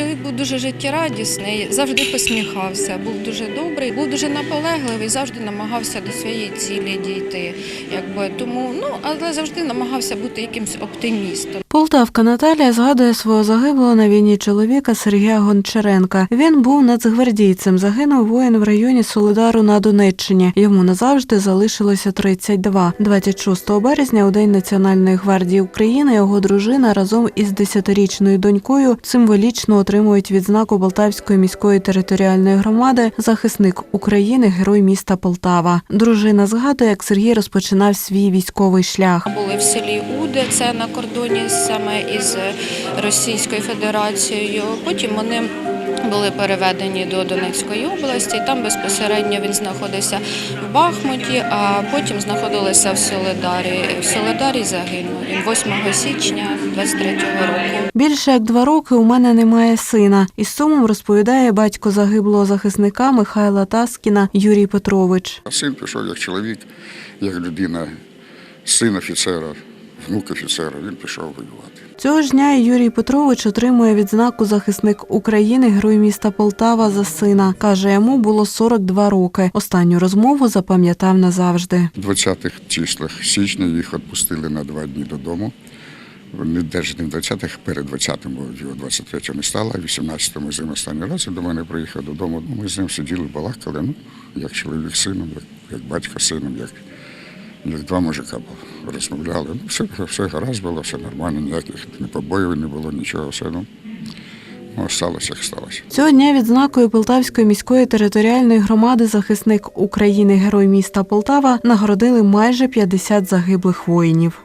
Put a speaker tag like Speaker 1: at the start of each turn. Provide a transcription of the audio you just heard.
Speaker 1: Чоловік був дуже життєрадісний, завжди посміхався, був дуже добрий, був дуже наполегливий, завжди намагався до своєї цілі дійти. Якби тому, ну але завжди намагався бути якимсь оптимістом.
Speaker 2: Полтавка Наталія згадує свого загиблого на війні чоловіка Сергія Гончаренка. Він був нацгвардійцем. Загинув воїн в районі Солидару на Донеччині. Йому назавжди залишилося 32. 26 березня, у день Національної гвардії України, його дружина разом із 10-річною донькою символічно отримують відзнаку Полтавської міської територіальної громади захисник України, герой міста Полтава. Дружина згадує, як Сергій розпочинав свій військовий шлях.
Speaker 1: Були в селі Уде, це на кордоні саме із Російською Федерацією. Потім вони були переведені до Донецької області. Там безпосередньо він знаходився в Бахмуті, а потім знаходилися в Солидарі. В Солидарі загинув він 8 січня 23-го року.
Speaker 2: Більше як два роки у мене немає сина. Із сумом розповідає батько загиблого захисника Михайла Таскіна Юрій Петрович.
Speaker 3: Син пішов як чоловік, як людина, син офіцера, внук офіцера, він пішов воювати.
Speaker 2: Цього ж дня Юрій Петрович отримує відзнаку захисник України, герой міста Полтава за сина. Каже, йому було 42 роки. Останню розмову запам'ятав назавжди.
Speaker 3: В 20-х числах січня їх відпустили на два дні додому. Вони навіть не в 20-х, перед 20-м, бо його 23-го не стало, а 18-му з ним останній раз і до мене приїхав додому. Ну, Ми з ним сиділи, балакали, ну, як чоловік з сином, як, як батько з сином, як два мужика розмовляли. Ну, все, все гаразд було, все нормально, ніяких не побоїв не було, нічого, все. Ну, ну, сталося, як сталося.
Speaker 2: Цього дня відзнакою Полтавської міської територіальної громади захисник України, герой міста Полтава нагородили майже 50 загиблих воїнів.